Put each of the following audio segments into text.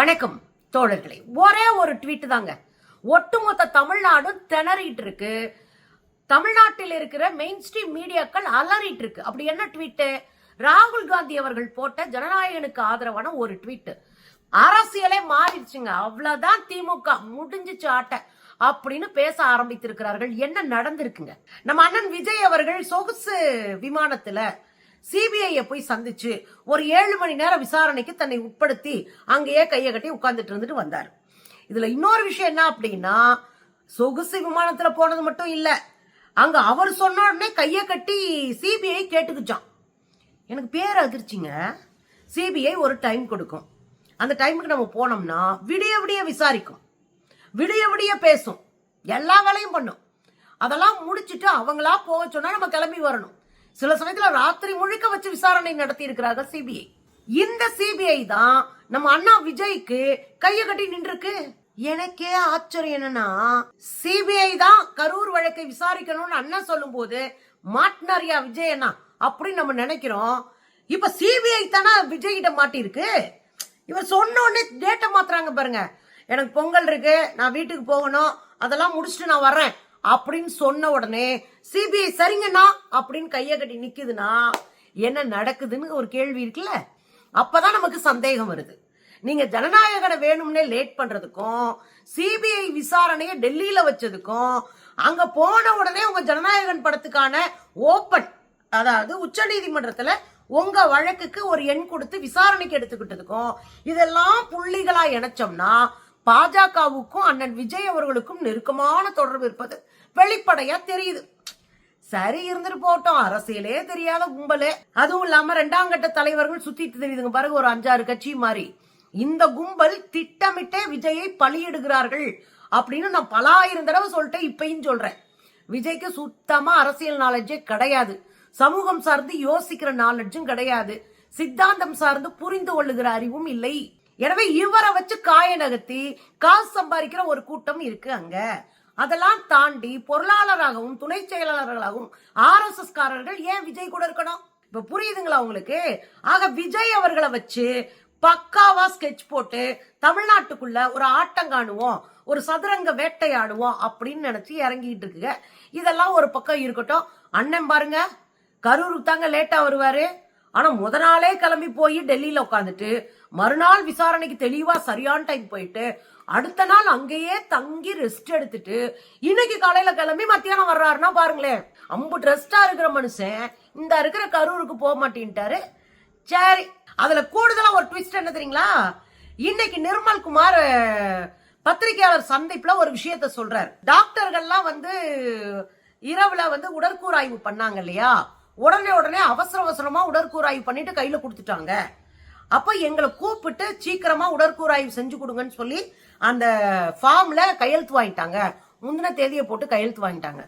வணக்கம் தோழர்களே. ஒரே ஒரு ட்வீட் தாங்க. ஒட்டுமொத்த தமிழ்நாடும் திணறிட்டு இருக்கு. தமிழ்நாட்டில் இருக்கிற மெயின் ஸ்ட்ரீம் மீடியாக்கள் அலறிட்டு இருக்கு. அப்படி என்ன ட்வீட்டு ராகுல் காந்தி அவர்கள் போட்ட ஜனநாயகனுக்கு ஆதரவான ஒரு ட்வீட் அரசியலே மாறிடுச்சுங்க. அவ்வளவுதான் திமுக முடிஞ்சிச்சு ஆட்ட அப்படின்னு பேச ஆரம்பித்திருக்கிறார்கள். என்ன நடந்திருக்குங்க? நம்ம அண்ணன் விஜய் அவர்கள் சொகுசு விமானத்துல சிபிஐயை போய் சந்திச்சு ஒரு ஏழு மணி நேரம் விசாரணைக்கு தன்னை உட்படுத்தி அங்கேயே கையை கட்டி உட்கார்ந்துட்டு இருந்துட்டு வந்தார். இதுல இன்னொரு விஷயம் என்ன அப்படின்னா சொகுசு விமானத்துல போனது மட்டும் இல்ல அங்க அவர் சொன்ன உடனே கையை கட்டி சிபிஐ கேட்டுக்குச்சான் எனக்கு பேர் அதிர்ச்சிங்க. சிபிஐ ஒரு டைம் கொடுக்கும். அந்த டைமுக்கு நம்ம போனோம்னா விடிய விடிய விசாரிக்கும். விடிய விடிய பேசும். எல்லா வேலையும் பண்ணும். அதெல்லாம் முடிச்சிட்டு அவங்களா போக சொன்னா நம்ம கிளம்பி வரணும். சில சமயத்துல ராத்திரி முழுக்க வச்சு விசாரணை நடத்தி இருக்கிறார்கள் சிபிஐ. இந்த சிபிஐ தான் நம்ம அண்ணா விஜய்க்கு கைய கட்டி நின்றுருக்கு. எனக்கே ஆச்சரியம் என்னன்னா சிபிஐ தான் கரூர் வழக்கை விசாரிக்கணும்னு அண்ணா சொல்லும் போது மாட்டினாரியா விஜய் அண்ணா அப்படின்னு நம்ம நினைக்கிறோம். இப்ப சிபிஐ தானே விஜய் கிட்ட மாட்டிருக்கு இவர் சொன்ன உடனே டேட்டை மாத்துறாங்க பாருங்க. எனக்கு பொங்கல் இருக்கு நான் வீட்டுக்கு போகணும் அதெல்லாம் முடிச்சுட்டு நான் வர்றேன். அப்படின்னு சொன்ன உடனே சிபிஐ சரிங்கண்ணா அப்படின்னு கையை கட்டி நிக்குதுன்னா என்ன நடக்குதுன்னு ஒரு கேள்வி இருக்குல்ல? அப்பதான் நமக்கு சந்தேகம் வருது. நீங்க ஜனநாயகனை வேணும்னே லேட் பண்றதுக்கும் சிபிஐ விசாரணையை டெல்லியில வச்சதுக்கும் அங்க போன உடனே உங்க ஜனநாயகன் படத்துக்கான ஓப்பன் அதாவது உச்ச நீதிமன்றத்துல உங்க வழக்குக்கு ஒரு எண் கொடுத்து விசாரணைக்கு எடுத்துக்கிட்டதுக்கும் இதெல்லாம் புள்ளிகளா இணைச்சோம்னா பாஜகவுக்கும் அண்ணன் விஜய் அவர்களுக்கும் நெருக்கமான தொடர்பு இருப்பது வெளிப்படையா தெரியுது. சரி இருந்துட்டு போட்டோம் அரசியலே தெரியாத கும்பலே. அதுவும் இல்லாம ரெண்டாம் கட்ட தலைவர்கள் சுத்திட்டு தெரியுதுங்க பாருங்க ஒரு அஞ்சாறு கட்சி மாதிரி. இந்த கும்பல் திட்டமிட்டே விஜயை பலியிடுகிறார்கள் அப்படின்னு நான் பல ஆயிரம் தடவை சொல்லிட்டேன் இப்பயும் சொல்றேன். விஜய்க்கு சுத்தமா அரசியல் நாலேஜே கிடையாது. சமூகம் சார்ந்து யோசிக்கிற நாலேஜும் கிடையாது. சித்தாந்தம் சார்ந்து புரிந்து கொள்ளுகிற அறிவும் இல்லை. எனவே இவரை வச்சு காய நகர்த்தி காசு சம்பாதிக்கிற ஒரு கூட்டம் இருக்கு அங்க. அதெல்லாம் தாண்டி பொருளாளராகவும் துணை செயலாளர்களாகவும் ஆர் எஸ் எஸ் காரர்கள் ஏன் விஜய் கூட இருக்கணும்? இப்ப புரியுதுங்களா உங்களுக்கு? ஆக விஜய் அவர்களை வச்சு பக்காவா ஸ்கெட்ச் போட்டு தமிழ்நாட்டுக்குள்ள ஒரு ஆட்டம் காணுவோம் ஒரு சதுரங்க வேட்டையாடுவோம் அப்படின்னு நினைச்சு இறங்கிட்டு இருக்குங்க. இதெல்லாம் ஒரு பக்கம் இருக்கட்டும். அண்ணன் பாருங்க கரூருக்கு தாங்க லேட்டா வருவாரு. ஆனா முத நாளே கிளம்பி போய் டெல்லியில உட்காந்துட்டு மறுநாள் விசாரணைக்கு தெளிவா சரியான டைம் போயிட்டு அடுத்த நாள் அங்கேயே தங்கி ரெஸ்ட் எடுத்துட்டு இன்னைக்கு காலையில கிளம்பி மத்தியானம் வர்றாருன்னா பாருங்களேன். அம்பு ரெஸ்டா இருக்கிற மனுஷன் இந்த இருக்கிற கரூருக்கு போக மாட்டேன்ட்டாரு. சரி அதுல கூடுதலா ஒரு ட்விஸ்ட் என்ன தெரியுங்களா? இன்னைக்கு நிர்மல் குமார் பத்திரிகையாளர் சந்திப்புல ஒரு விஷயத்த சொல்றாரு. டாக்டர்கள்லாம் வந்து இரவுல வந்து உடற்கூறாய்வு பண்ணாங்க இல்லையா? உடனே உடனே அவசர அவசரமா உடற்கூறாய்வு பண்ணிட்டு கையில கொடுத்துட்டாங்க. அப்போ எங்களை கூப்பிட்டு சீக்கிரமா உடற்கூறாய்வு செஞ்சு கொடுங்கன்னு சொல்லி அந்த ஃபார்ம்ல கையெழுத்து வாங்கிட்டாங்க. முந்தின தேதியை போட்டு கையெழுத்து வாங்கிட்டாங்க.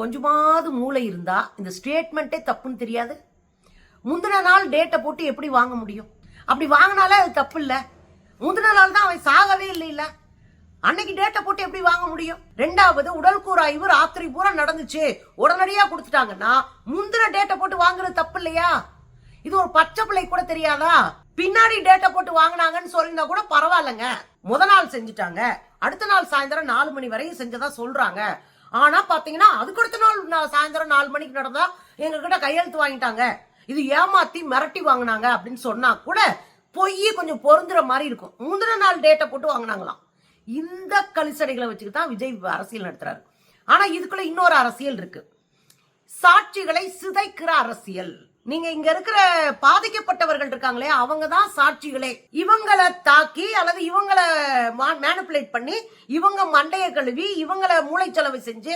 கொஞ்சமாவது மூளை இருந்தா இந்த ஸ்டேட்மெண்ட்டே தப்புன்னு தெரியாது. முந்தின நாள் டேட்டை போட்டு எப்படி வாங்க முடியும்? அப்படி வாங்கினாலே அது தப்பு இல்லை. முந்தின நாள் தான் அவன் சாகவே இல்லை இல்லை அன்னைக்கு டேட்டை போட்டு எப்படி வாங்க முடியும்? ரெண்டாவது உடல் கூறாய்வு ராத்திரி பூரா நடந்துச்சு. உடனடியா கொடுத்துட்டாங்கன்னா முந்தின டேட்டை போட்டு வாங்குறது தப்பு இல்லையா? இது ஒரு பச்சை பிள்ளை கூட தெரியாதா? பின்னாடி டேட்டா போட்டு வாங்கினாங்கன்னு சொல்லியிருந்தா கூட பரவாயில்லைங்க. முத நாள் செஞ்சுட்டாங்க. அடுத்த நாள் சாயந்தரம் நாலு மணி வரையும் செஞ்சதா சொல்றாங்க. ஆனா பாத்தீங்கன்னா அதுக்கு அடுத்த நாள் நான் சாயந்தரம் நாலு மணிக்கு நடந்தா எங்க கிட்ட கையெழுத்து வாங்கிட்டாங்க. இது ஏமாத்தி மிரட்டி வாங்கினாங்க அப்படின்னு சொன்னா கூட பொய் கொஞ்சம் பொருந்துற மாதிரி இருக்கும். முந்தின நாள் டேட்டா போட்டு வாங்கினாங்களாம். இந்த கலிசடைகளை வச்சுக்கிட்டு தான் விஜய் அரசியல் நடத்துறாரு. ஆனா இதுக்குள்ள இன்னொரு அரசியல் இருக்கு. சாட்சிகளை சிதைக்கிற அரசியல். நீங்க இங்க இருக்கிற பாதிக்கப்பட்டவர்கள் இருக்காங்களே அவங்க தான் சாட்சிகளே. இவங்களை தாக்கி அல்லது இவங்களை மேனிப்புலேட் பண்ணி இவங்க மண்டையை கழுவி இவங்களை மூளைச்சலவை செஞ்சு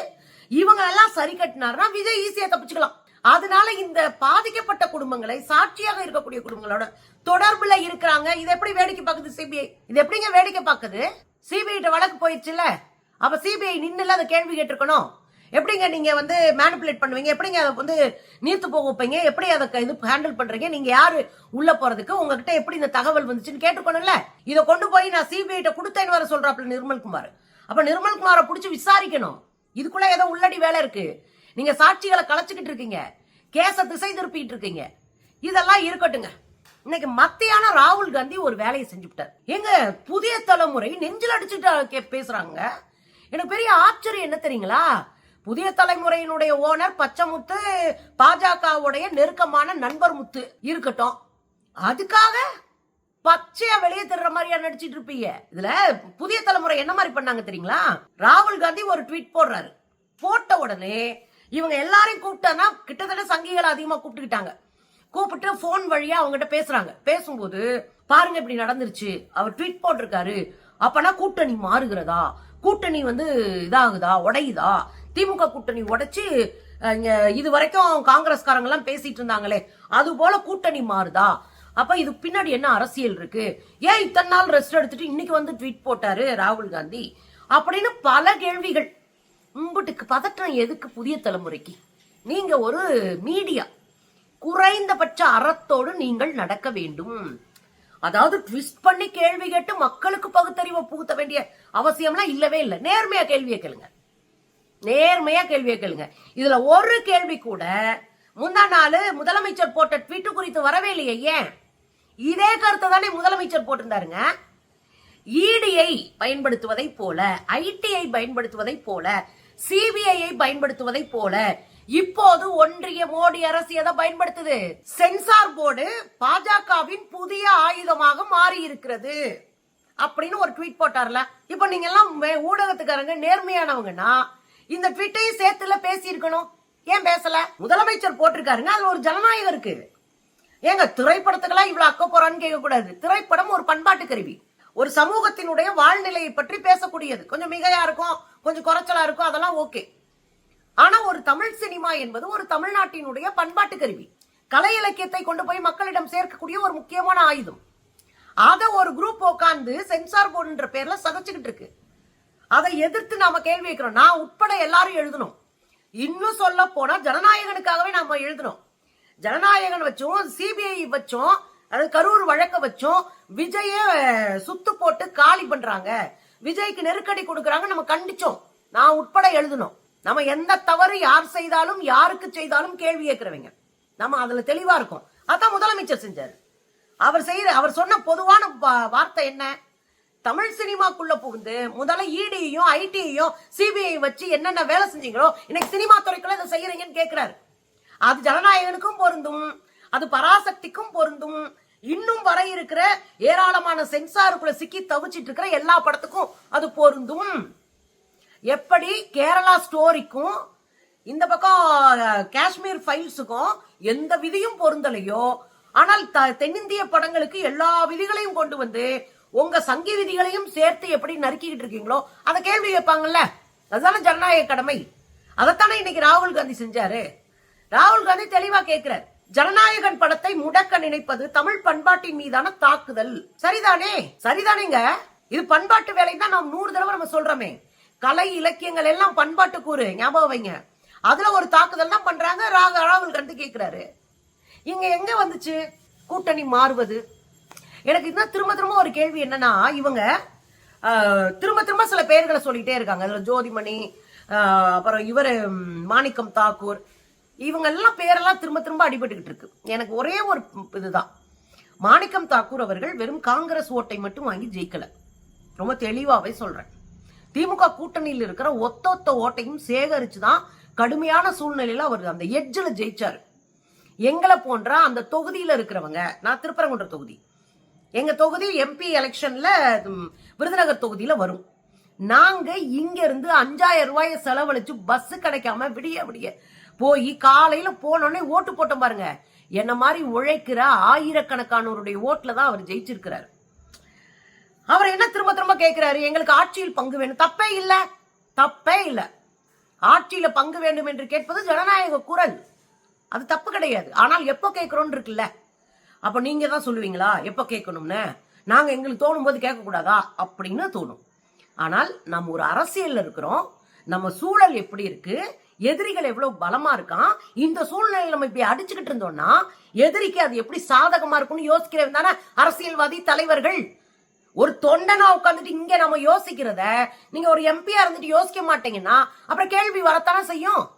இவங்க எல்லாம் சரி கட்டினாருன்னா விஜய் ஈஸியா தப்பிச்சுக்கலாம். அதனால இந்த பாதிக்கப்பட்ட குடும்பங்களை சாட்சியாக இருக்கக்கூடிய குடும்பங்களோட தொடர்புல இருக்கிறாங்க. இது எப்படி வேடிக்கை பார்க்குது சிபிஐ? இது எப்படிங்க வேடிக்கை பார்க்குது? சிபிஐ வழக்கு போயிடுச்சுல அப்ப சிபிஐ நின்னுல அதை கேள்வி கேட்டிருக்கணும். எப்படிங்க நீங்க வந்து மேனிப்புலேட் பண்ணுவீங்க? எப்படிங்க அதை வந்து நீர்த்து போக வைப்பீங்க? எப்படி அதை இது ஹேண்டில் பண்றீங்க? நீங்க யாரு? உள்ள போறதுக்கு உங்ககிட்ட எப்படி இந்த தகவல் வந்துச்சுன்னு கேட்டுக்கணும்ல இதை கொண்டு போய் நான் சிபிஐ கொடுத்தேன்னு வர சொல்றாப்ல நிர்மல்குமார். அப்ப நிர்மல்குமாரை பிடிச்சி விசாரிக்கணும். இதுக்குள்ள ஏதோ உள்ளடி வேலை இருக்கு. நீங்க சாட்சிகளை கலைச்சுக்கிட்டு இருக்கீங்க. கேச திசை திருப்பிட்டு இருக்கீங்க. இதெல்லாம் இருக்கட்டுங்க. இன்னைக்கு மத்தியான ராகுல் காந்தி ஒரு வேலையை செஞ்சுவிட்டார். எங்க புதிய தலைமுறை நெஞ்சில் அடிச்சுட்டு கே- பேசுறாங்க. எனக்கு பெரிய ஆச்சரியம் என்ன தெரியுங்களா? புதிய தலைமுறையினுடைய ஓனர் பச்சைமுத்து பாஜகவுடைய நெருக்கமான நண்பர் முத்து இருக்கட்டும். அதுக்காக பச்சையா வெளியே தர்ற மாதிரியா நடிச்சிட்டு இருப்பீங்க. இதுல புதிய தலைமுறை என்ன மாதிரி பண்ணாங்க தெரியுங்களா? ராகுல் காந்தி ஒரு ட்வீட் போடுறாரு. போட்ட உடனே இவங்க எல்லாரையும் கூப்பிட்டானா கிட்டத்தட்ட சங்கிகளை அதிகமாக கூப்பிட்டுக்கிட்டாங்க. கூப்பிட்டு ஃபோன் வழியா அவங்ககிட்ட பேசுறாங்க. பேசும்போது பாருங்க இப்படி நடந்துருச்சு. அவர் ட்வீட் போட்டிருக்காரு. அப்பனா கூட்டணி மாறுகிறதா? கூட்டணி வந்து இதாகுதா? உடையுதா? திமுக கூட்டணி உடைச்சு இது வரைக்கும் காங்கிரஸ்காரங்க எல்லாம் பேசிட்டு இருந்தாங்களே அது போல கூட்டணி மாறுதா? அப்ப இது பின்னாடி என்ன அரசியல் இருக்கு? ஏன் இத்தனை நாள் ரெஸ்ட் எடுத்துட்டு இன்னைக்கு வந்து ட்வீட் போட்டாரு ராகுல் காந்தி? அப்படின்னு பல கேள்விகள். உங்கட்டுக்கு பதற்றம் எதுக்கு புதிய தலைமுறைக்கு? நீங்க ஒரு மீடியா. குறைந்தபட்ச அறத்தோடு நீங்கள் நடக்க வேண்டும். அதாவது ட்விஸ்ட் பண்ணி கேள்வி கேட்டு மக்களுக்கு பகுத்தறிவை புகுத்த வேண்டிய அவசியம்லாம் இல்லவே இல்லை. நேர்மையா கேள்வியை கேளுங்க. நேர்மையா கேள்வியை கேளுங்க. இதுல ஒரு கேள்வி கூட முந்தா நாள் முதலமைச்சர் போட்ட ட்வீட்டு குறித்து வரவே இல்லையே ஏன்? இதே கருத்தை தானே முதலமைச்சர் போட்டிருந்தாருங்க. இடிஐ பயன்படுத்துவதை போல ஐடிஐ பயன்படுத்துவதை போல சிபிஐயை பயன்படுத்துவதை போல இப்போது ஒன்றிய மோடி அரசு எதை பயன்படுத்துது? சென்சார் போர்டு பாஜகவின் புதிய ஆயுதமாக மாறி இருக்கிறது அப்படின்னு ஒரு ட்வீட் போட்டார்ல. இப்போ நீங்க எல்லாம் மே- ஊடகத்துக்காரங்க நேர்மையானவங்கன்னா இந்த ட்வீட்டையும் சேர்த்துல பேசியிருக்கணும். ஏன் பேசல? முதலமைச்சர் போட்டிருக்காருங்க அதுல ஒரு ஜனநாயகம் இருக்கு. ஏங்க திரைப்படத்துக்கெல்லாம் இவ்வளவு அக்க போறான்னு கேட்க கூடாது திரைப்படம் ஒரு பண்பாட்டு கருவி. ஒரு சமூகத்தினுடைய வாழ்நிலையை பற்றி பேசக்கூடியது. கொஞ்சம் மிகையா இருக்கும் கொஞ்சம் குறைச்சலா இருக்கும் அதெல்லாம் ஓகே. ஆனா ஒரு தமிழ் சினிமா என்பது ஒரு தமிழ்நாட்டினுடைய பண்பாட்டு கருவி. கலை இலக்கியத்தை கொண்டு போய் மக்களிடம் சேர்க்கக்கூடிய ஒரு முக்கியமான ஆயுதம். அத ஒரு குரூப் உட்கார்ந்து சென்சார் போர்டுன்ற பேர்ல சதைச்சுக்கிட்டு இருக்கு. அதை எதிர்த்து நாம கேள்வி வைக்கிறோம். நான் உட்பட எல்லாரும் எழுதணும். இன்னும் சொல்ல போனா ஜனநாயகனுக்காகவே நாம எழுதணும். ஜனநாயகன் வச்சும் சிபிஐ வச்சும் அதாவது கரூர் வழக்க வச்சும். விஜய சுத்து போட்டு காலி பண்றாங்க. விஜய்க்கு நெருக்கடி கொடுக்கறாங்க நம்ம கண்டிச்சோம். நான் உட்பட எழுதணும். நம்ம எந்த தவறு யார் செய்தாலும் யாருக்கு செய்தாலும் கேள்வி கேட்கிறவங்க. நம்ம அதுல தெளிவா இருக்கோம். அதான் முதலமைச்சர் செஞ்சாரு. அவர் செய்யற அவர் சொன்ன பொதுவான வார்த்தை என்ன? தமிழ் சினிமாக்குள்ள புகுந்து முதல்ல இடியையும் ஐடியையும் சிபிஐ வச்சு என்னென்ன வேலை செஞ்சீங்களோ இன்னைக்கு சினிமா துறைக்குள்ள இதை செய்யறீங்கன்னு கேட்கிறாரு. அது ஜனநாயகனுக்கும் பொருந்தும். அது பராசக்திக்கும் பொருந்தும். இன்னும் வர இருக்கிற ஏராளமான சென்சாருக்குள்ள சிக்கி தவிச்சிட்டு இருக்கிற எல்லா படத்துக்கும் அது பொருந்தும். எப்படி கேரளா ஸ்டோரிக்கும் இந்த பக்கம் காஷ்மீர் ஃபைல்ஸுக்கும் எந்த விதியும் பொருந்தலையோ? ஆனால் த- தென்னிந்திய படங்களுக்கு எல்லா விதிகளையும் கொண்டு வந்து உங்க சங்கி விதிகளையும் சேர்த்து எப்படி நறுக்கிக்கிட்டு இருக்கீங்களோ அதை கேள்வி கேட்பாங்கல்ல? அதுதானே ஜனநாயக கடமை. அதைத்தானே இன்னைக்கு ராகுல் காந்தி செஞ்சாரு. ராகுல் காந்தி தெளிவா கேட்கிறார். ஜனநாயகன் படத்தை முடக்க நினைப்பது தமிழ் பண்பாட்டின் மீதான தாக்குதல். சரிதானே? சரிதானேங்க. இது பண்பாட்டு வேலை தான் நாம் நூறு தடவை நம்ம சொல்றோமே. கலை இலக்கியங்கள் எல்லாம் பண்பாட்டு கூறு. ஞாபகம் வைங்க. அதுல ஒரு தாக்குதல் தான் பண்றாங்க. ராக ராகுல் கண்டு கேட்கிறாரு இங்க எங்க வந்துச்சு? கூட்டணி மாறுவது. எனக்கு இன்னும் திரும்ப திரும்ப ஒரு கேள்வி என்னன்னா இவங்க திரும்ப திரும்ப சில பெயர்களை சொல்லிட்டே இருக்காங்க. அதுல ஜோதிமணி அப்புறம் இவர் மாணிக்கம் தாக்கூர். இவங்க எல்லாம் பேரெல்லாம் திரும்ப திரும்ப அடிபட்டுக்கிட்டு இருக்கு. எனக்கு ஒரே ஒரு இதுதான். மாணிக்கம் தாக்கூர் அவர்கள் வெறும் காங்கிரஸ் ஓட்டை மட்டும் வாங்கி ஜெயிக்கல. ரொம்ப தெளிவாகவே சொல்றேன். திமுக கூட்டணியில் இருக்கிற ஒத்த ஒத்த ஓட்டையும் சேகரிச்சு தான் கடுமையான சூழ்நிலையில அவர் அந்த எட்ஜில் ஜெயிச்சாரு. எங்களை போன்ற அந்த தொகுதியில் இருக்கிறவங்க நான் திருப்பரங்குன்ற தொகுதி எங்க தொகுதி எம்பி எலெக்ஷன்ல விருதுநகர் தொகுதியில வரும். நாங்க இங்க இருந்து அஞ்சாயிரம் ரூபாய செலவழிச்சு பஸ் கிடைக்காம விடிய விடிய போய் காலையில போனோடனே ஓட்டு போட்டோம் பாருங்க. என்ன மாதிரி உழைக்கிற ஆயிரக்கணக்கானோருடைய ஓட்டுல தான் அவர் ஜெயிச்சிருக்கிறார். அவர் என்ன திரும்ப திரும்ப கேட்கிறாரு எங்களுக்கு ஆட்சியில் பங்கு வேணும். தப்பே இல்ல. தப்பே இல்ல. ஆட்சியில பங்கு வேண்டும் என்று கேட்பது ஜனநாயக குரல். அது தப்பு கிடையாது. ஆனால் எப்போ கேட்கிறோம் இருக்குல்ல. அப்ப நீங்க தான் சொல்லுவீங்களா? எப்போ கேட்கணும்னு? நாங்க எங்களுக்கு தோணும் போது கேட்கக்கூடாதா? அப்படின்னு தோணும். ஆனால் நம்ம ஒரு அரசியல்ல இருக்கிறோம். நம்ம சூழல் எப்படி இருக்கு? எதிரிகள் எவ்வளவு பலமா இருக்கான்? இந்த சூழ்நிலையில நம்ம இப்படி அடிச்சுக்கிட்டு இருந்தோம்னா எதிரிக்கு அது எப்படி சாதகமா இருக்கும்னு யோசிக்கிறவன் தானே? அரசியல்வாதி தலைவர்கள். ஒரு தொண்டனா உட்காந்துட்டு இங்க நம்ம யோசிக்கிறத நீங்க ஒரு எம்பியா இருந்துட்டு யோசிக்க மாட்டீங்கன்னா அப்புறம் கேள்வி வரத்தானே செய்யும்.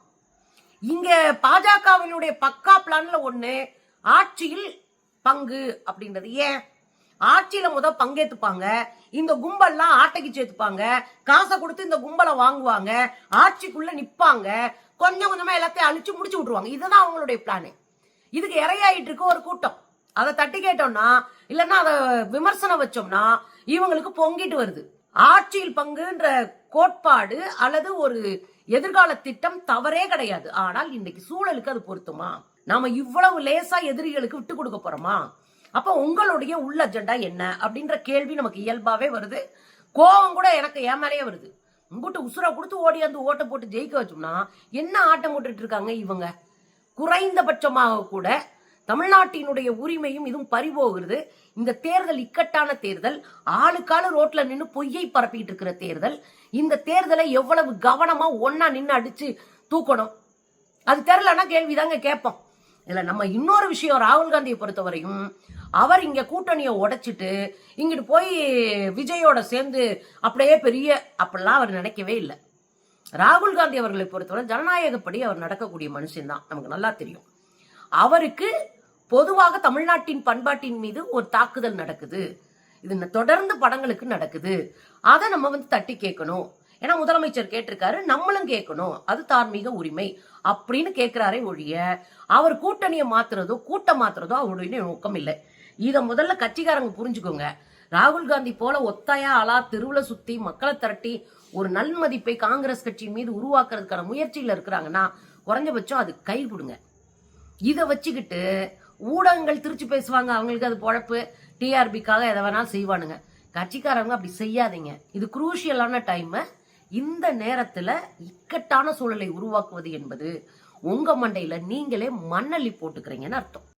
இங்க பாஜகவினுடைய பக்கா பிளான்ல ஒண்ணு ஆட்சியில் பங்கு அப்படின்றது. ஏன்? ஆட்சியில முத பங்கேத்துப்பாங்க. இந்த கும்பல்லாம் ஆட்டைக்கு சேர்த்துப்பாங்க. காசை கொடுத்து இந்த கும்பலை வாங்குவாங்க. ஆட்சிக்குள்ள நிப்பாங்க. கொஞ்சம் கொஞ்சமா எல்லாத்தையும் அழிச்சு முடிச்சு விட்டுருவாங்க. இதுதான் அவங்களுடைய பிளானு இதுக்கு இறையாயிட்டு இருக்கு ஒரு கூட்டம். அதை தட்டி கேட்டோம்னா இல்லைன்னா அதை விமர்சனம் வச்சோம்னா இவங்களுக்கு பொங்கிட்டு வருது. ஆட்சியில் பங்குன்ற கோட்பாடு அல்லது ஒரு எதிர்கால திட்டம் தவறே கிடையாது. ஆனால் இன்னைக்கு சூழலுக்கு அது பொருத்துமா? நாம இவ்வளவு லேசா எதிரிகளுக்கு விட்டு கொடுக்க போறோமா? அப்ப உங்களுடைய உள்ள அஜெண்டா என்ன அப்படின்ற கேள்வி நமக்கு இயல்பாவே வருது. கோவம் கூட எனக்கு ஏன் மேலேயே வருது. உங்ககிட்ட உசுரை கொடுத்து ஓடி வந்து ஓட்டை போட்டு ஜெயிக்க வச்சோம்னா என்ன ஆட்டம் போட்டுட்டு இருக்காங்க இவங்க? குறைந்தபட்சமாக கூட தமிழ்நாட்டினுடைய உரிமையும் இதுவும் பறிபோகிறது. இந்த தேர்தல் இக்கட்டான தேர்தல். ஆளுக்காளு ரோட்ல நின்று பொய்யை பரப்பிட்டு இருக்கிற தேர்தல். இந்த தேர்தலை எவ்வளவு கவனமா ஒன்னா நின்று அடிச்சு தூக்கணும். அது தெரிலன்னா கேள்விதாங்க கேட்போம். இதில் நம்ம இன்னொரு விஷயம் ராகுல் காந்தியை பொறுத்தவரையும் அவர் இங்கே கூட்டணியை உடைச்சிட்டு இங்கிட்டு போய் விஜயோட சேர்ந்து அப்படியே பெரிய அப்படிலாம் அவர் நினைக்கவே இல்லை. ராகுல் காந்தி அவர்களை பொறுத்தவரை ஜனநாயகப்படி அவர் நடக்கக்கூடிய மனுஷன்தான். நமக்கு நல்லா தெரியும். அவருக்கு பொதுவாக தமிழ்நாட்டின் பண்பாட்டின் மீது ஒரு தாக்குதல் நடக்குது. இது தொடர்ந்து படங்களுக்கு நடக்குது. அதை நம்ம வந்து தட்டி கேட்கணும். ஏன்னா முதலமைச்சர் கேட்டிருக்காரு நம்மளும் கேட்கணும். அது தார்மீக உரிமை அப்படின்னு கேட்கிறாரே ஒழிய அவர் கூட்டணியை மாத்துறதோ கூட்டம் மாத்துறதோ அவருடைய நோக்கம் இல்லை. இதை முதல்ல கட்சிக்காரங்க புரிஞ்சுக்கோங்க. ராகுல் காந்தி போல ஒத்தாயா அலா தெருவில் சுத்தி மக்களை திரட்டி ஒரு நன்மதிப்பை காங்கிரஸ் கட்சியின் மீது உருவாக்குறதுக்கான முயற்சியில் இருக்கிறாங்கன்னா குறைஞ்சபட்சம் அது கை கொடுங்க. இதை வச்சுக்கிட்டு ஊடகங்கள் திருச்சி பேசுவாங்க அவங்களுக்கு அது பொழப்பு. டிஆர்பிக்காக எதை வேணாலும் செய்வானுங்க. கட்சிக்காரங்க அப்படி செய்யாதீங்க. இது குரூஷியலான டைம் இந்த நேரத்துல இக்கட்டான சூழலை உருவாக்குவது என்பது உங்க மண்டையில நீங்களே மண்ணள்ளி போட்டுக்கிறீங்கன்னு அர்த்தம்.